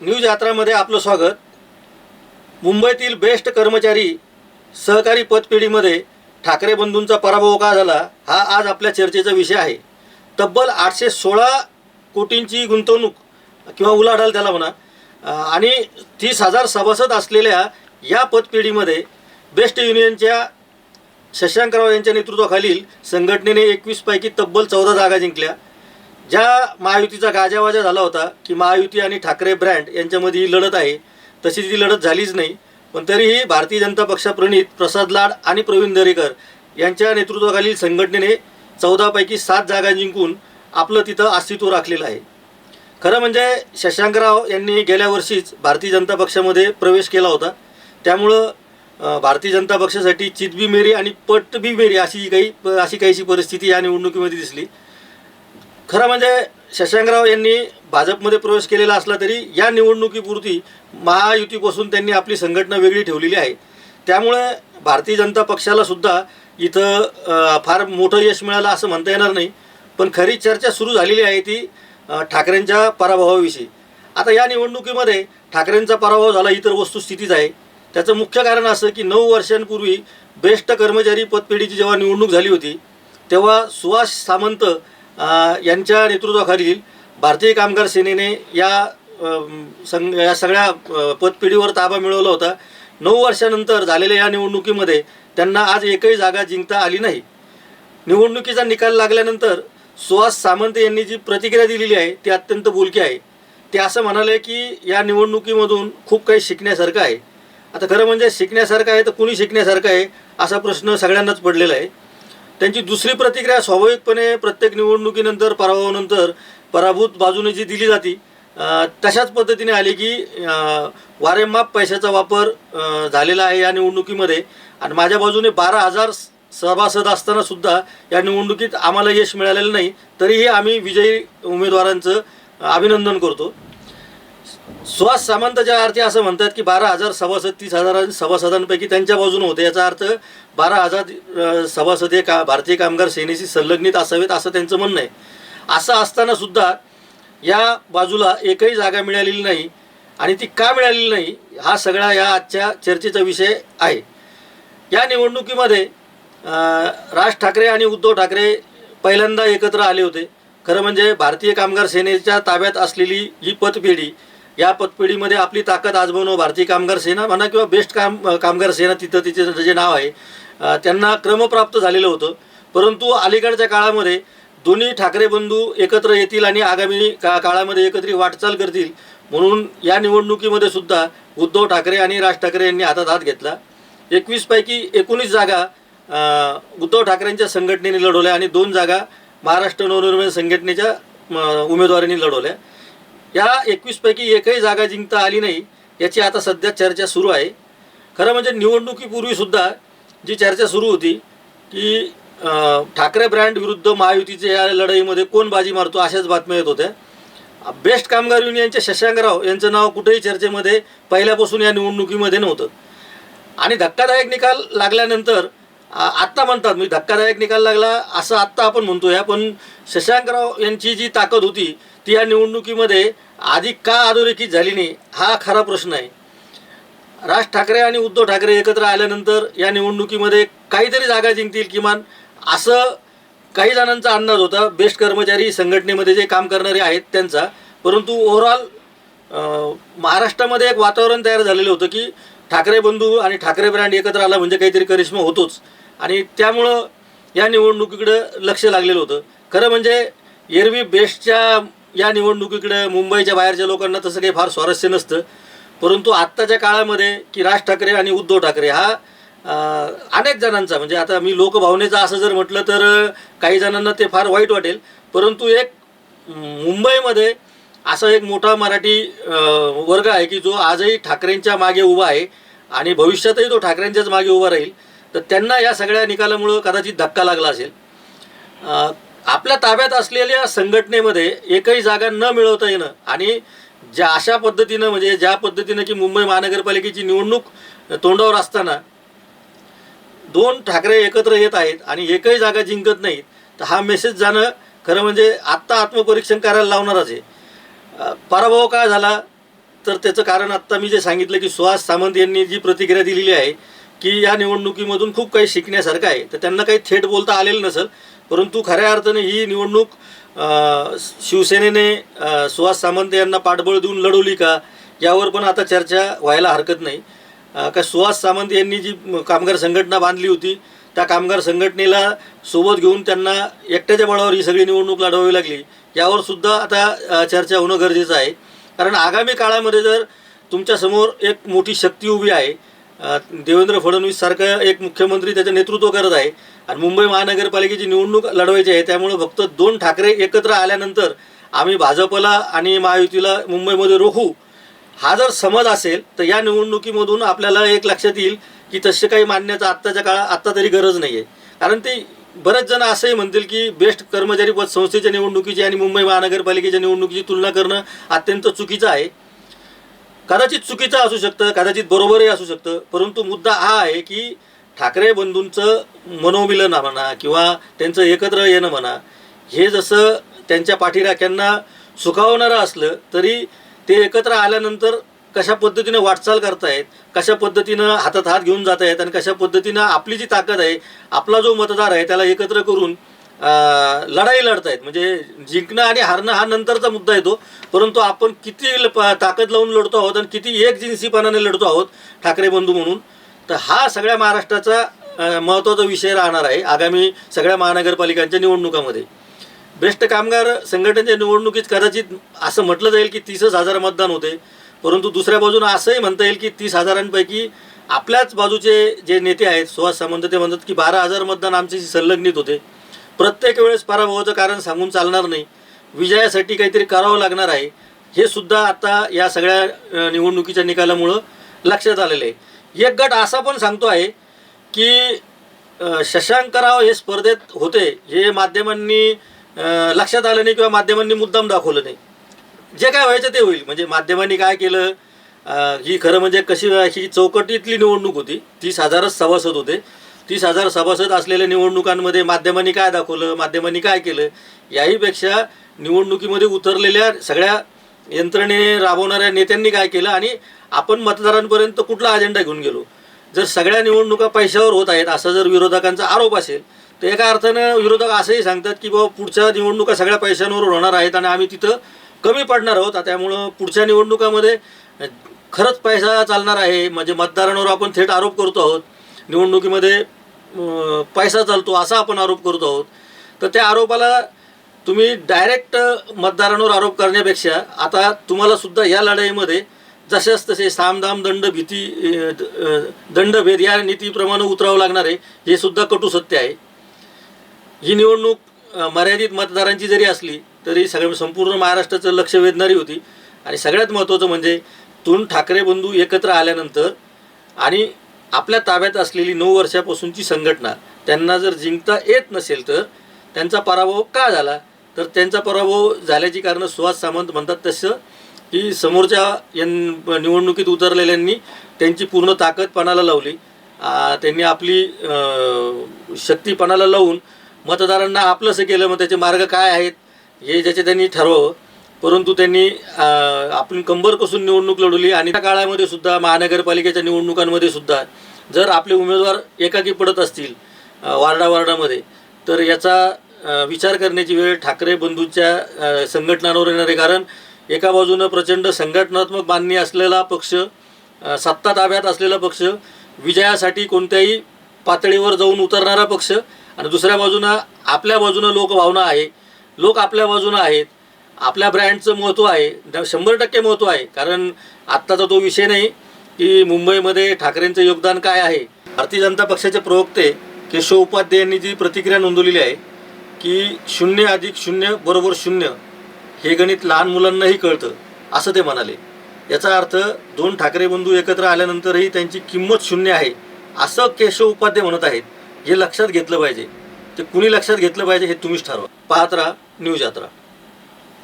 News यात्रामध्ये आपलं स्वागत. मुंबईतील बेस्ट कर्मचारी सहकारी पतपेढीमध्ये ठाकरे बंधूंचा पराभव का झाला हा आज आपल्या चर्चेचा विषय आहे. तब्बल आठशे सोळा कोटींची गुंतवणूक किंवा उलाढाल त्याला म्हणा आणि तीस हजार सभासद असलेल्या या पतपेढीमध्ये बेस्ट युनियनच्या शशांकराव यांच्या नेतृत्वाखालील संघटनेने एकवीसपैकी तब्बल चौदा जागा जिंकल्या. ज्या महायुतीचा गाजावाजा झाला होता की महायुती आणि ठाकरे ब्रँड यांच्यामध्ये ही लढत आहे तशी ती लढत झालीच नाही. पण तरीही भारतीय जनता पक्षाप्रणीत प्रसाद लाड आणि प्रवीण दरेकर यांच्या नेतृत्वाखालील संघटनेने चौदापैकी सात जागा जिंकून आपलं तिथं अस्तित्व राखलेलं आहे. खरं म्हणजे शशांकराव यांनी गेल्या वर्षीच भारतीय जनता पक्षामध्ये प्रवेश केला होता. त्यामुळं भारतीय जनता पक्षासाठी चितबी मेरी आणि पट बी मेरी अशी काही अशी काहीशी परिस्थिती या निवडणुकीमध्ये दिसली. खरं म्हणजे शशांकराव यांनी भाजपमध्ये प्रवेश केलेला असला तरी या निवडणुकीपुरती महायुतीपासून त्यांनी आपली संघटना वेगळी ठेवलेली आहे. त्यामुळे भारतीय जनता पक्षाला सुद्धा इथं फार मोठं यश मिळालं असं म्हणता येणार नाही. पण खरी चर्चा सुरू झालेली आहे ती ठाकरेंच्या पराभवाविषयी. आता या निवडणुकीमध्ये ठाकरेंचा पराभव झाला ही तर वस्तुस्थितीच आहे. त्याचं मुख्य कारण असं की नऊ वर्षांपूर्वी बेस्ट कर्मचारी पतपेढीची जेव्हा निवडणूक झाली होती तेव्हा सुहास सामंत यांच्या नेतृत्वाखालील भारतीय कामगार सेनेने या सं संघ या सगळ्या पदपिढीवर ताबा मिळवला होता. नऊ वर्षानंतर झालेल्या या निवडणुकीमध्ये त्यांना आज एकही जागा जिंकता आली नाही. निवडणुकीचा निकाल लागल्यानंतर सुहास सामंत यांनी जी प्रतिक्रिया दिलेली आहे ती अत्यंत बोलकी आहे. ते असं म्हणाले की या निवडणुकीमधून खूप काही शिकण्यासारखं आहे. आता खरं म्हणजे शिकण्यासारखं आहे तर कुणी शिकण्यासारखं आहे असा प्रश्न सगळ्यांनाच पडलेला आहे. त्यांची दुसरी प्रतिक्रिया स्वाभाविकपणे प्रत्येक निवडणुकीनंतर पराभवानंतर पराभूत बाजूने जी दिली जाती तशाच पद्धतीने आली की वारेमाप पैशाचा वापर झालेला आहे या निवडणुकीमध्ये. आणि माझ्या बाजूने बारा हजार सभासद असताना सुद्धा या निवडणुकीत आम्हाला यश मिळालेलं नाही. तरीही आम्ही विजयी उमेदवारांचं अभिनंदन करतो. सुहास सामंतच्या अर्थी असं म्हणतात की बारा हजार सभासद तीस हजार सभासदांपैकी त्यांच्या बाजूने होते. याचा अर्थ बारा हजार सभासद हे का भारतीय कामगार सेनेशी संलग्नित असावेत असं त्यांचं म्हणणं आहे. असं असताना सुद्धा या बाजूला एकही जागा मिळालेली नाही आणि ती का मिळालेली नाही हा सगळा या आजच्या चर्चेचा विषय आहे. या निवडणुकीमध्ये राज ठाकरे आणि उद्धव ठाकरे पहिल्यांदा एकत्र आले होते. खरं म्हणजे भारतीय कामगार सेनेच्या ताब्यात असलेली ही पतपेढी या पतपेढीमध्ये आपली ताकद आजमावणं भारतीय कामगार सेना म्हणा किंवा बेस्ट काम कामगार सेना तिथं तिचे जे नाव आहे त्यांना क्रमप्राप्त झालेलं होतं. परंतु अलीकडच्या काळामध्ये दोन्ही ठाकरे बंधू एकत्र येतील आणि आगामी का काळामध्ये एकत्रित वाटचाल करतील म्हणून या निवडणुकीमध्ये सुद्धा उद्धव ठाकरे आणि राज ठाकरे यांनी हातात हात घेतला. एकवीसपैकी एकोणीस जागा उद्धव ठाकरेंच्या संघटनेने लढवल्या आणि दोन जागा महाराष्ट्र नवनिर्माण संघटनेच्या उमेदवारांनी लढवल्या. या एकवीसपैकी एकही जागा जिंकता आली नाही याची आता सध्या चर्चा सुरू आहे. खरं म्हणजे निवडणुकीपूर्वीसुद्धा जी चर्चा सुरू होती की ठाकरे ब्रँड विरुद्ध महायुतीच्या या लढाईमध्ये कोण बाजी मारतो अशाच बातम्या येत होत्या. बेस्ट कामगार युनियनचे शशांकराव यांचं नाव कुठेही चर्चेमध्ये पहिल्यापासून या निवडणुकीमध्ये नव्हतं. आणि धक्कादायक निकाल लागल्यानंतर आत्ता म्हणतात म्हणजे धक्कादायक निकाल लागला असं आत्ता आपण म्हणतोय. पण शशांकराव यांची जी ताकद होती ती या निवडणुकीमध्ये आधी का अधोरेखित झाली नाही हा खरा प्रश्न आहे. राज ठाकरे आणि उद्धव ठाकरे एकत्र आल्यानंतर या निवडणुकीमध्ये काहीतरी जागा जिंकतील किमान असं काही जणांचा अंदाज होता. बेस्ट कर्मचारी संघटनेमध्ये जे काम करणारे आहेत त्यांचा. परंतु ओव्हरऑल महाराष्ट्रामध्ये एक वातावरण तयार झालेलं होतं की ठाकरे बंधू आणि ठाकरे ब्रँड एकत्र आला म्हणजे काहीतरी करिश्मा होतोच. आणि त्यामुळं या निवडणुकीकडं लक्ष लागलेलं होतं. खरं म्हणजे एरवी बेस्टच्या या निवडणुकीकडे मुंबईच्या बाहेरच्या लोकांना तसं काही फार स्वारस्य नसतं. परंतु आत्ताच्या काळामध्ये की राज ठाकरे आणि उद्धव ठाकरे हा अनेक जणांचा म्हणजे आता मी लोकभावनेचा असं जर म्हटलं तर काही जणांना ते फार वाईट वाटेल. परंतु एक मुंबईमध्ये असा एक मोठा मराठी वर्ग आहे की जो आजही ठाकरेंच्या मागे उभा आहे आणि भविष्यातही तो ठाकरेंच्याच मागे उभा राहील. तर त्यांना या सगळ्या निकालामुळं कदाचित धक्का लागला असेल. आपल्या ताब्यात असलेल्या संघटनेमध्ये एकही जागा न मिळवता येणं आणि ज्या अशा पद्धतीनं म्हणजे ज्या पद्धतीनं की मुंबई महानगरपालिकेची निवडणूक तोंडावर असताना दोन ठाकरे एकत्र येत आहेत आणि एकही जागा जिंकत नाहीत तर हा मेसेज जाणं खरं म्हणजे आत्ता आत्मपरीक्षण करायला लावणारच आहे. पराभव काय झाला? तर त्याचं कारण आत्ता मी जे सांगितलं की सुहास सामंत यांनी जी प्रतिक्रिया दिलेली आहे की या निवडणुकीमधून खूप काही शिकण्यासारखं आहे. तर त्यांना काही थेट बोलता आलेलं नसेल परंतु खऱ्या अर्थाने ही निवडणूक शिवसेनेने सुहास सामंत यांना पाठबळ देऊन लढवली का यावर पण आता चर्चा व्हायला हरकत नाही. का सुहास सामंत यांनी जी कामगार संघटना बांधली होती त्या कामगार संघटनेला सोबत घेऊन त्यांना एकट्याच्या बळावर ही सगळी निवडणूक लढवावी लागली यावर सुद्धा आता चर्चा होणं गरजेचं आहे. कारण आगामी काळामध्ये जर तुमच्यासमोर एक मोठी शक्ती उभी आहे देवेंद्र फडणवीस सारखा एक मुख्यमंत्री त्याचं नेतृत्व करत आहे. आणि मुंबई महानगरपालिकेची निवडणूक लढवायची आहे त्यामुळे फक्त दोन ठाकरे एकत्र आल्यानंतर आम्ही भाजपला आणि महायुतीला मुंबईमध्ये रोखू. हा जर समज असेल तर या निवडणुकीमधून आपल्याला एक लक्षात येईल की तसे काही मानण्याचा आत्ताच्या काळात आत्ता तरी गरज नाही आहे कारण ते बरेच जण असंही म्हणतील की बेस्ट कर्मचारी पद संस्थेच्या निवडणुकीची आणि मुंबई महानगरपालिकेच्या निवडणुकीची तुलना करणं अत्यंत चुकीचं आहे. कदाचित चुकीचं असू शकतं कदाचित बरोबरही असू शकतं परंतु मुद्दा हा आहे की ठाकरे बंधूंचं मनोमिलन म्हणा किंवा त्यांचं एकत्र येणं म्हणा हे जसं त्यांच्या पाठीराख्यांना सुखावणारं असलं तरी ते एकत्र आल्यानंतर कशा पद्धतीनं वाटचाल करतायत कशा पद्धतीनं हातात हात घेऊन जात आहेत आणि कशा पद्धतीनं आपली जी ताकद आहे आपला जो मतदार आहे त्याला एकत्र करून लढाई लढतायत. म्हणजे जिंकणं आणि हारणं हा नंतरचा मुद्दा येतो परंतु आपण किती ल- प- ताकद लावून लढतो आहोत आणि किती एक जिन्सीपणाने लढतो आहोत ठाकरे बंधू म्हणून तर हा सगळ्या महाराष्ट्राचा महत्त्वाचा विषय राहणार आहे आगामी सगळ्या महानगरपालिकांच्या निवडणुकामध्ये. बेस्ट कामगार संघटनेच्या निवडणुकीत कदाचित असं म्हटलं जाईल की तीसच हजार मतदान होते. परंतु दुसऱ्या बाजूनं असंही म्हणता येईल की तीस हजारांपैकी आपल्याच बाजूचे जे नेते आहेत सुहास सामंत ते म्हणतात की बारा हजार मतदान आमच्याशी संलग्नित होते. प्रत्येक वेळेस पराभवाचं कारण सांगून चालणार नाही. विजयासाठी काहीतरी करावं लागणार आहे. हे सुद्धा आता या सगळ्या निवडणुकीच्या निकालामुळं लक्षात आलेलं आहे. एक गट असा पण सांगतो आहे की शशांकराव हे स्पर्धेत होते. हे माध्यमांनी लक्षात आलं नाही किंवा माध्यमांनी मुद्दाम दाखवलं नाही. जे काय व्हायचं ते होईल. म्हणजे माध्यमांनी काय केलं ही खरं म्हणजे कशी ही चौकटीतली निवडणूक होती. तीस हजारच सभासद होते. तीस हजार सभासद असलेल्या निवडणुकांमध्ये माध्यमांनी काय दाखवलं माध्यमांनी काय केलं याहीपेक्षा निवडणुकीमध्ये उतरलेल्या सगळ्या यंत्रणे राबवणाऱ्या नेत्यांनी काय केलं आणि आपण मतदारांपर्यंत कुठला अजेंडा घेऊन गेलो? जर सगळ्या निवडणुका पैशावर होत आहेत असा जर विरोधकांचा आरोप असेल तर एका अर्थानं विरोधक असंही सांगतात की बाबा पुढच्या निवडणुका सगळ्या पैशांवर होणार आहेत आणि आम्ही तिथं कमी पडणार आहोत आता त्यामुळं पुढच्या निवडणुकामध्ये खरंच पैसा चालणार आहे. म्हणजे मतदारांवर आपण थेट आरोप करतो आहोत. निवडणुकीमध्ये पैसा चालतो असा आपण आरोप करतो आहोत. तर त्या आरोपाला तुम्ही डायरेक्ट मतदारांवर आरोप करण्यापेक्षा आता तुम्हाला सुद्धा या लढाईमध्ये जसेच तसे सामदाम दंड भीती द- दंडभेद या नीतीप्रमाणे उतरावं लागणार आहे हे सुद्धा कटू सत्य आहे. ही निवडणूक मर्यादित मतदारांची जरी असली तरी सगळ्या संपूर्ण महाराष्ट्राचं लक्ष वेधणारी होती. आणि सगळ्यात महत्त्वाचं म्हणजे दोन ठाकरे बंधू एकत्र आल्यानंतर आणि आपल्या ताब्यात असलेली नऊ वर्षापासूनची संघटना त्यांना जर जिंकता येत नसेल तर त्यांचा पराभव का झाला? तर त्यांचा पराभव झाल्याची कारणं सुहास सामंत म्हणतात तसं की समोरच्या यन निवडणुकीत उतरलेल्यांनी त्यांची पूर्ण ताकद पणाला लावली. त्यांनी आपली शक्तीपणाला लावून मतदारांना आपलंसं केलं मग त्याचे मार्ग काय आहेत? हे ज्याचे त्यांनी ठरवावं. परंतु त्यांनी आपण कंबर कसून निवडणूक लढवली आणि त्या काळामध्ये सुद्धा महानगरपालिकेच्या निवडणुकांमध्ये सुद्धा जर आपले उमेदवार एकाकी पडत असतील अ, वार्डा वार्डामध्ये तर याचा विचार करण्याची वेळ ठाकरे बंधूच्या संघटनांवर येणार. आहे कारण एका बाजूनं प्रचंड संघटनात्मक बांधणी असलेला पक्ष सत्ता ताब्यात असलेला पक्ष विजयासाठी कोणत्याही पातळीवर जाऊन उतरणारा पक्ष आणि दुसऱ्या बाजूनं आपल्या बाजूनं लोकभावना आहे. लोक आपल्या बाजूनं आहेत. आपल्या ब्रँडचं महत्त्व आहे. द- शंभर टक्के महत्त्व आहे. कारण आत्ताचा तो विषय नाही की मुंबईमध्ये ठाकरेंचं योगदान काय आहे. भारतीय जनता पक्षाचे प्रवक्ते केशव उपाध्याय यांनी जी प्रतिक्रिया नोंदवलेली आहे की शून्य अधिक शून्य बरोबर शून्य हे गणित लहान मुलांनाही कळतं असं ते म्हणाले. याचा अर्थ दोन ठाकरे बंधू एकत्र आल्यानंतरही त्यांची किंमत शून्य आहे असं केशव उपाध्याय म्हणत आहेत. हे लक्षात घेतलं पाहिजे. ते कुणी लक्षात घेतलं पाहिजे हे तुम्हीच ठरवा. पाहत राहा न्यूज यात्रा.